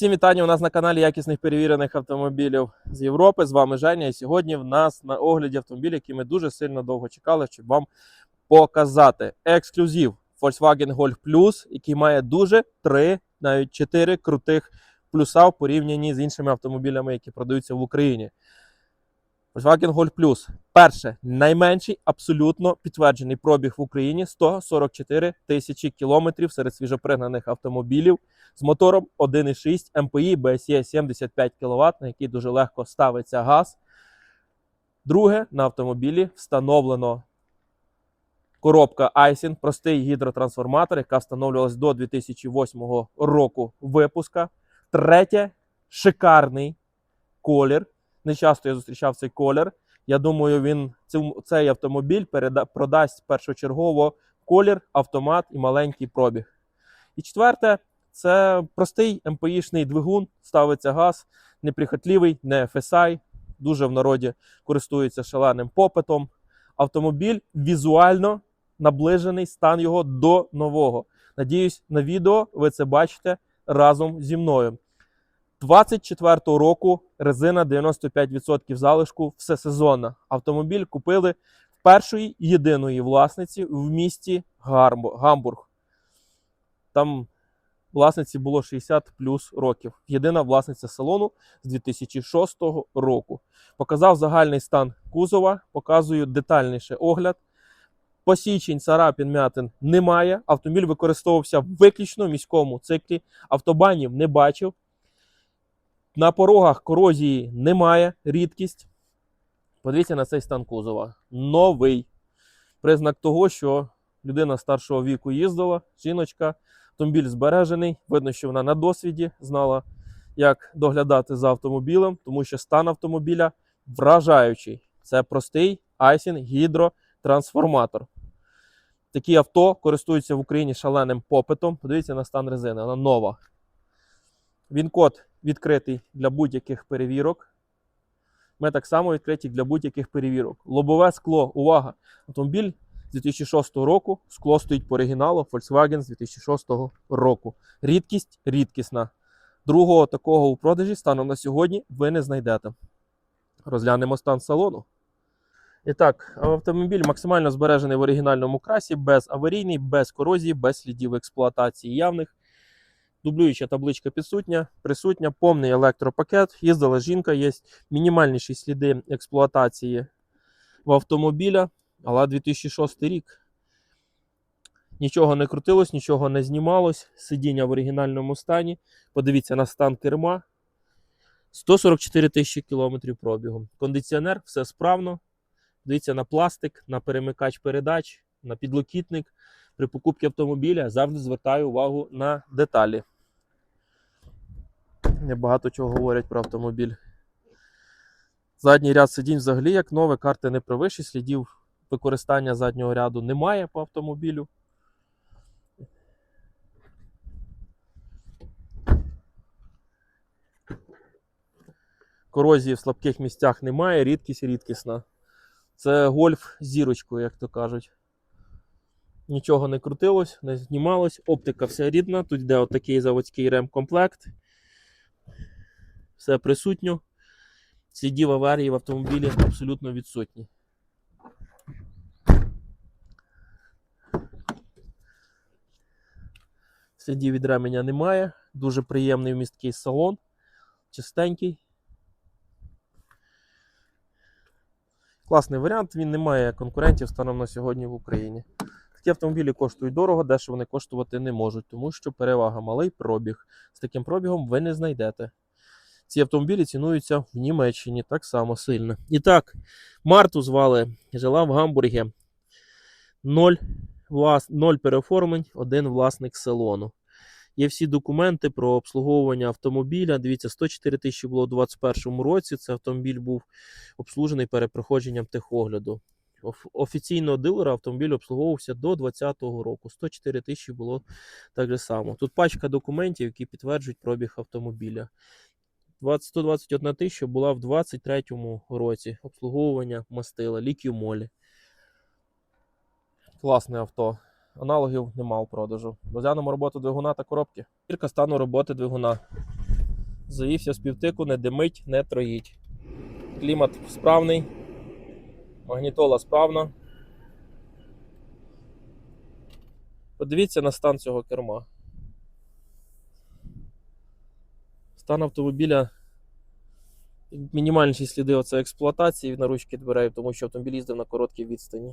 Всім вітання у нас на каналі якісних перевірених автомобілів з Європи. З вами Женя. І сьогодні в нас на огляді автомобіль, який ми дуже сильно довго чекали, щоб вам показати. Ексклюзив Volkswagen Golf Plus, який має дуже три, навіть чотири крутих плюса в порівнянні з іншими автомобілями, які продаються в Україні. Volkswagen Golf Plus. Перше, найменший абсолютно підтверджений пробіг в Україні 144 тисячі кілометрів серед свіжопригнаних автомобілів з мотором 1,6 МПІ BSE 75 кВт, на який дуже легко ставиться газ. Друге, на автомобілі встановлено коробка Айсін, простий гідротрансформатор, яка встановлювалась до 2008 року випуска. Третє, шикарний колір. Не часто я зустрічав цей колір. Я думаю, він цей автомобіль переда, продасть першочергово колір, автомат і маленький пробіг. І четверте, це простий МПІшний двигун, ставиться газ, неприхотливий, не FSI, дуже в народі користується шаленим попитом. Автомобіль візуально наближений стан його до нового. Надіюсь, на відео ви це бачите разом зі мною. 24-го року резина 95% залишку всесезонна. Автомобіль купили в першої єдиної власниці в місті Гамбург. Там власниці було 60 плюс років. Єдина власниця салону з 2006 року. Показав загальний стан кузова, показую детальніше огляд. Посічень, царапін, м'ятин немає. Автомобіль використовувався виключно в міському циклі. Автобанів не бачив. На порогах корозії немає, рідкість. Подивіться на цей стан кузова. Новий. Признак того, що людина старшого віку їздила, жіночка, автомобіль збережений. Видно, що вона на досвіді знала, як доглядати за автомобілем, тому що стан автомобіля вражаючий. Це простий айсін гідротрансформатор. Такі авто користуються в Україні шаленим попитом. Подивіться на стан резини, вона нова. Він код відкритий для будь-яких перевірок. Ми так само відкриті для будь-яких перевірок. Лобове скло, увага! Автомобіль з 2006 року, скло стоїть по оригіналу Volkswagen з 2006 року. Рідкість рідкісна. Другого такого у продажі станом на сьогодні ви не знайдете. Розглянемо стан салону. І так, автомобіль максимально збережений в оригінальному красі, без аварійний, без корозії, без слідів експлуатації явних. Дублююча табличка підсутня, присутня, повний електропакет. Їздила жінка, є мінімальніші сліди експлуатації в автомобіля, але 2006 рік. Нічого не крутилось, нічого не знімалось. Сидіння в оригінальному стані. Подивіться на стан керма. 144 тисячі кілометрів пробігу. Кондиціонер, все справно. Дивіться на пластик, на перемикач передач, на підлокітник. При покупці автомобіля завжди звертаю увагу на деталі. Небагато чого говорять про автомобіль. Задній ряд сидінь взагалі як нове, карти не привищі, слідів використання заднього ряду немає по автомобілю. Корозії в слабких місцях немає, рідкість рідкісна. Це гольф зірочкою, як то кажуть. Нічого не крутилось, не знімалось. Оптика вся рідна. Тут йде отакий заводський ремкомплект. Все присутньо. Слідів аварії в автомобілі абсолютно відсутні. Слідів від ременя немає. Дуже приємний вмісткий салон. Чистенький. Класний варіант, він не має конкурентів станом на сьогодні в Україні. Такі автомобілі коштують дорого, дешево вони коштувати не можуть, тому що перевага малий пробіг. З таким пробігом ви не знайдете. Ці автомобілі цінуються в Німеччині так само сильно. І так, Марту звали, жила в Гамбургі. Ноль, влас... Ноль переоформлень, один власник салону. Є всі документи про обслуговування автомобіля. Дивіться, 104 тисячі було у 2021 році. Це автомобіль був обслужений перед проходженням техогляду. Оф- Офіційного дилера автомобіль обслуговувався до 2020 року. 104 тисячі було так же само. Тут пачка документів, які підтверджують пробіг автомобіля. 121 тисяча була в 2023 році обслуговування мастила, лікюмолі. Класне авто. Аналогів нема у продажу. Розглянемо роботу двигуна та коробки. Кілька стану роботи двигуна. Завівся з півтику, не димить, не троїть. Клімат справний, магнітола справна. Подивіться на стан цього керма. Стан автомобіля. Мінімальніші сліди оце експлуатації на ручки дверей, тому що автомобіль їздив на короткій відстані.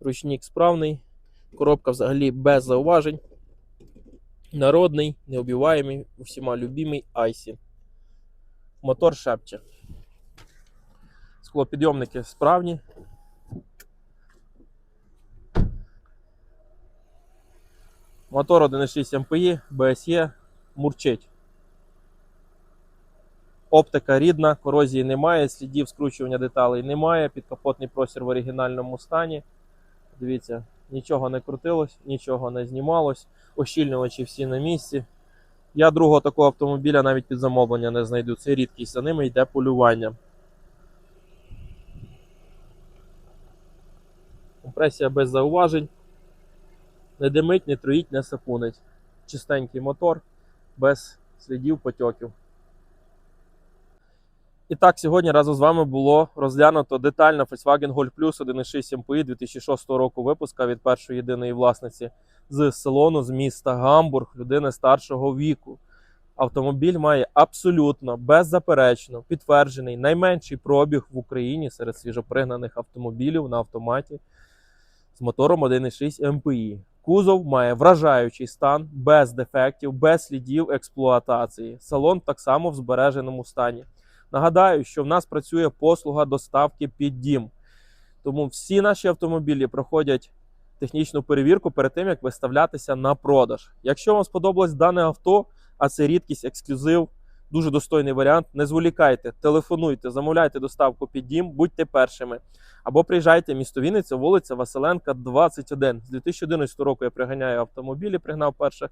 Ручник справний, коробка взагалі без зауважень. Народний, необіваємий, усіма любимий Айсі. Мотор шепче. Склопідйомники справні. Мотор 1.6 МПІ, БСЄ, мурчить. Оптика рідна, корозії немає, слідів скручування деталей немає, підкапотний простір в оригінальному стані. Дивіться, нічого не крутилось, нічого не знімалось, ощільнювачі всі на місці. Я другого такого автомобіля навіть під замовлення не знайду. Це рідкість, за ними йде полювання. Компресія без зауважень. Не димить, не троїть, не сапунить. Чистенький мотор, без слідів потьоків. І так, сьогодні разом з вами було розглянуто детально Volkswagen Golf Plus 1.6 MPI 2006 року випуска від першої єдиної власниці з салону з міста Гамбург, людини старшого віку. Автомобіль має абсолютно беззаперечно підтверджений найменший пробіг в Україні серед свіжопригнаних автомобілів на автоматі з мотором 1.6 MPI. Кузов має вражаючий стан, без дефектів, без слідів експлуатації. Салон так само в збереженому стані. Нагадаю, що в нас працює послуга доставки під дім. Тому всі наші автомобілі проходять технічну перевірку перед тим, як виставлятися на продаж. Якщо вам сподобалось дане авто, а це рідкість, ексклюзив, дуже достойний варіант, не зволікайте, телефонуйте, замовляйте доставку під дім, будьте першими. Або приїжджайте місто Вінниця, вулиця Василенка, 21. З 2011 року я приганяю автомобілі, пригнав перше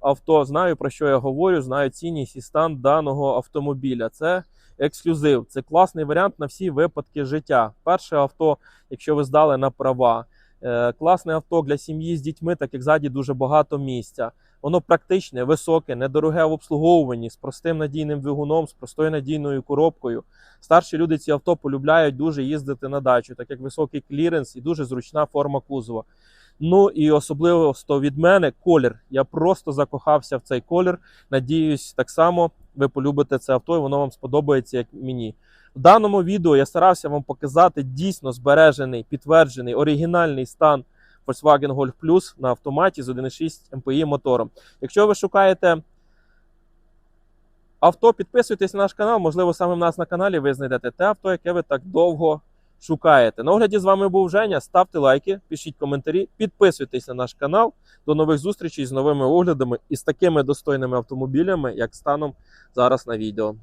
авто. Знаю про що я говорю, знаю цінність і стан даного автомобіля. Це ексклюзив, це класний варіант на всі випадки життя. Перше авто, якщо ви здали на права. Е, Класне авто для сім'ї з дітьми, так як ззаді дуже багато місця. Воно практичне, високе, недороге в обслуговуванні, з простим надійним двигуном, з простою надійною коробкою. Старші люди ці авто полюбляють дуже їздити на дачу, так як високий кліренс і дуже зручна форма кузова. Ну і особливо від мене колір. Я просто закохався в цей колір. Надіюсь, так само ви полюбите це авто, і воно вам сподобається, як мені. В даному відео я старався вам показати дійсно збережений, підтверджений оригінальний стан Volkswagen Golf Plus на автоматі з 1.6 MPI мотором. Якщо ви шукаєте авто, підписуйтесь на наш канал. Можливо, саме в нас на каналі ви знайдете те авто, яке ви так довго шукаєте. На огляді з вами був Женя. Ставте лайки, пишіть коментарі, підписуйтесь на наш канал. До нових зустрічей з новими оглядами і з такими достойними автомобілями, як станом зараз на відео.